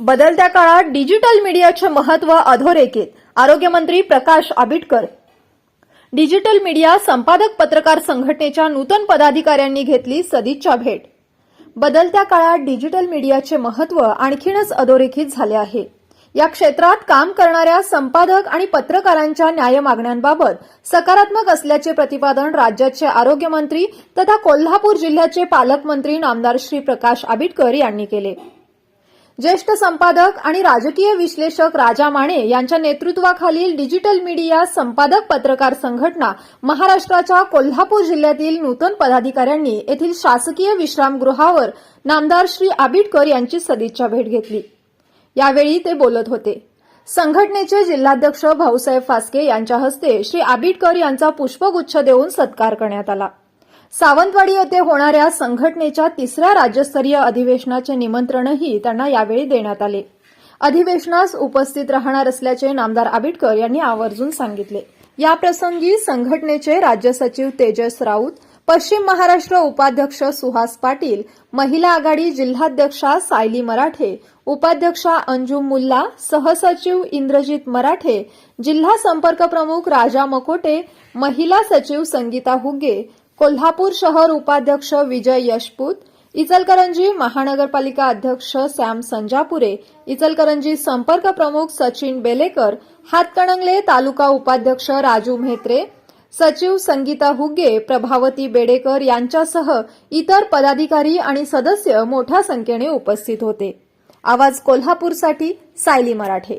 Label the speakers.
Speaker 1: बदलत्या काळात डिजिटल मीडियाचे महत्त्व अधोरेखित. आरोग्यमंत्री प्रकाश आबिटकर. डिजिटल मीडिया संपादक पत्रकार संघटनेच्या नूतन पदाधिकाऱ्यांनी घेतली सदिच्छा भेट. बदलत्या काळात डिजिटल मीडियाचे महत्त्व आणखीनच अधोरेखित झाले आहे. या क्षेत्रात काम करणाऱ्या संपादक आणि पत्रकारांच्या न्याय मागण्यांबाबत सकारात्मक असल्याचे प्रतिपादन राज्याचे आरोग्यमंत्री तथा कोल्हापूर जिल्ह्याचे पालकमंत्री नामदार श्री प्रकाश आबिटकर यांनी केले. ज्येष्ठ संपादक आणि राजकीय विश्लेषक राजा माने यांच्या नेतृत्वाखालील डिजिटल मीडिया संपादक पत्रकार संघटना महाराष्ट्राच्या कोल्हापूर जिल्ह्यातील नूतन पदाधिकाऱ्यांनी येथील शासकीय विश्रामगृहावर नामदार श्री आबिटकर यांची सदिच्छा भेट घेतली. यावेळी ते बोलत होते. संघटनेचे जिल्हाध्यक्ष भाऊसाहेब फास्के यांच्या हस्ते श्री आबिटकर यांचा पुष्पगुच्छ देऊन सत्कार करण्यात आला. सावंतवाडी येथे होणाऱ्या संघटनेच्या तिसऱ्या राज्यस्तरीय अधिवेशनाचे निमंत्रणही त्यांना यावेळी देण्यात आले. अधिवेशनास उपस्थित राहणार असल्याचे नामदार आबिटकर यांनी आवर्जून सांगितले. याप्रसंगी संघटनेचे राज्य सचिव तेजस राऊत पश्चिम महाराष्ट्र उपाध्यक्ष सुहास पाटील महिला आघाडी जिल्हाध्यक्षा सायली मराठे उपाध्यक्षा अंजुम मुल्ला सहसचिव इंद्रजित मराठे जिल्हा संपर्क प्रमुख राजा मकोटे महिला सचिव संगीता हुगे कोल्हापूर शहर उपाध्यक्ष विजय यशपूत इचलकरंजी महानगरपालिका अध्यक्ष सॅम संजापुरे इचलकरंजी संपर्क प्रमुख सचिन बेलेकर हातकणंगले तालुका उपाध्यक्ष राजू म्हेत्रे सचिव संगीता हुगे प्रभावती बेडेकर यांच्यासह इतर पदाधिकारी आणि सदस्य मोठ्या संख्येने उपस्थित होते. आवाज कोल्हापूरसाठी सायली मराठे.